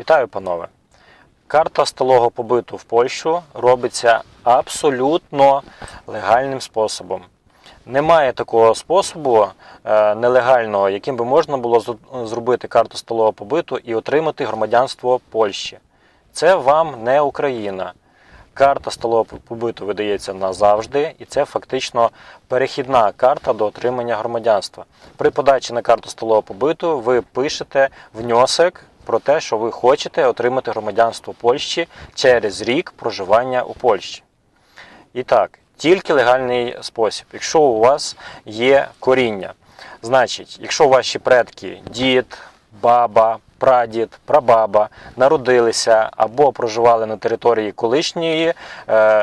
Вітаю, панове! Карта сталого побиту в Польщу робиться абсолютно легальним способом. Немає такого способу е, нелегального, яким би можна було зробити карту сталого побиту і отримати громадянство Польщі. Це вам не Україна. Карта сталого побиту видається назавжди, і це фактично перехідна карта до отримання громадянства. При подачі на карту сталого побиту ви пишете внесок про те, що ви хочете отримати громадянство Польщі через рік проживання у Польщі. І так, тільки легальний спосіб. Якщо у вас є коріння, значить, якщо ваші предки, дід, баба, прадід, прабаба народилися або проживали на території колишньої е,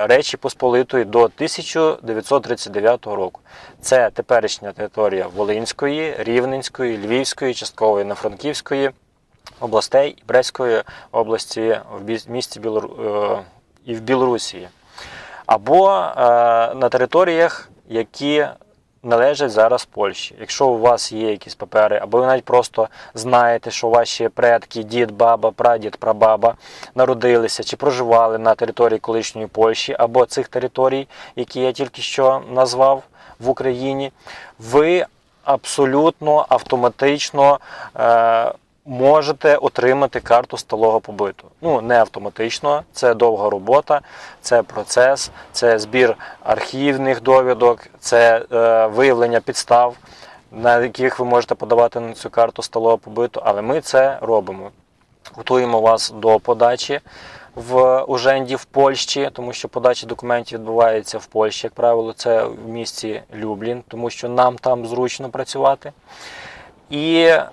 Речі Посполитої до 1939 року. Це теперішня територія Волинської, Рівненської, Львівської, часткової Франківської областей і Брестської області в місті Білору... е, і в Білорусі або е, на територіях, які належать зараз Польщі. Якщо у вас є якісь папери, або ви навіть просто знаєте, що ваші предки, дід, баба, прадід, прабаба народилися чи проживали на території колишньої Польщі, або цих територій, які я тільки що назвав в Україні, ви абсолютно автоматично. Е, можете отримати карту сталого побиту. Ну, не автоматично, це довга робота, це процес, це збір архівних довідок, це е, виявлення підстав, на яких ви можете подавати на цю карту сталого побиту, але ми це робимо. Готуємо вас до подачі в Уженді в Польщі, тому що подача документів відбувається в Польщі, як правило, це в місті Люблін, тому що нам там зручно працювати. І е,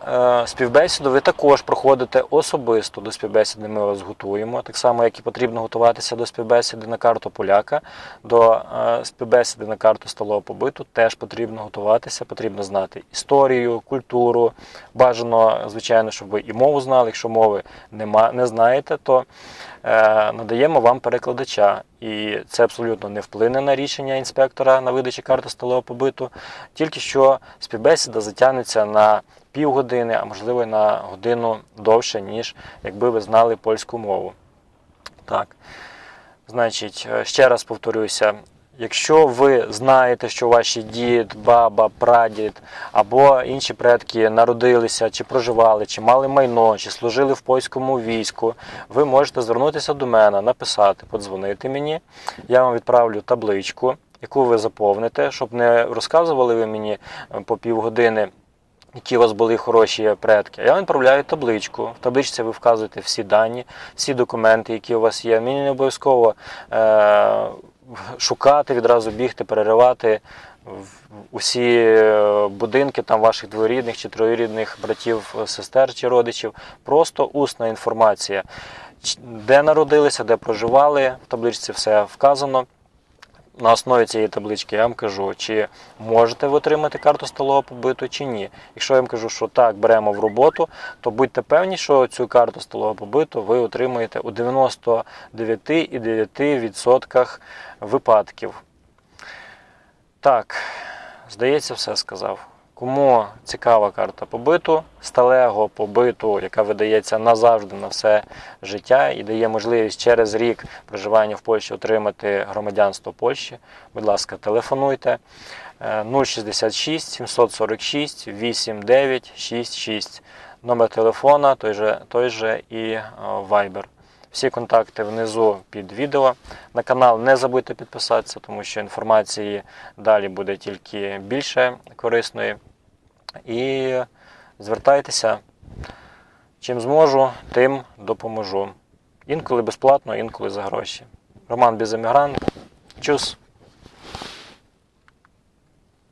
співбесіду ви також проходите особисто до співбесіди. Ми вас готуємо, так само, як і потрібно готуватися до співбесіди на карту поляка, до е, співбесіди на карту сталого побиту теж потрібно готуватися, потрібно знати історію, культуру. Бажано, звичайно, щоб ви і мову знали. Якщо мови нема, не знаєте, то е, надаємо вам перекладача. І це абсолютно не вплине на рішення інспектора на видачі карти сталого побиту. Тільки що співбесіда затягнеться на півгодини, а можливо на годину довше, ніж якби ви знали польську мову. Так. Значить, е, ще раз повторюся. Якщо ви знаєте, що ваші дід, баба, прадід або інші предки народилися, чи проживали, чи мали майно, чи служили в польському війську, ви можете звернутися до мене, написати, подзвонити мені. Я вам відправлю табличку, яку ви заповните, щоб не розказували ви мені е, по півгодини. Які у вас були хороші предки. Я вам відправляю табличку. В табличці ви вказуєте всі дані, всі документи, які у вас є. Мені не обов'язково е- шукати, відразу бігти, переривати усі е, будинки там ваших дворідних чи троюрідних братів, е, сестер чи родичів. Просто усна інформація, де народилися, де проживали. В табличці все вказано. На основі цієї таблички я вам кажу, чи можете ви отримати карту сталого побиту, чи ні. Якщо я вам кажу, що так, беремо в роботу, то будьте певні, що цю карту сталого побиту ви отримаєте у 99,9% випадків. Так, здається, все сказав. Кому цікава карта побиту, сталего побиту, яка видається назавжди на все життя і дає можливість через рік проживання в Польщі отримати громадянство Польщі, будь ласка, телефонуйте Е, 066 746 8966. Номер телефона, той же, той же і е, Viber. Всі контакти внизу під відео. На канал не забудьте підписатися, тому що інформації далі буде тільки більше корисної. І звертайтеся. Чим зможу, тим допоможу. Інколи безплатно, інколи за гроші. Роман Біземігрант. Чус!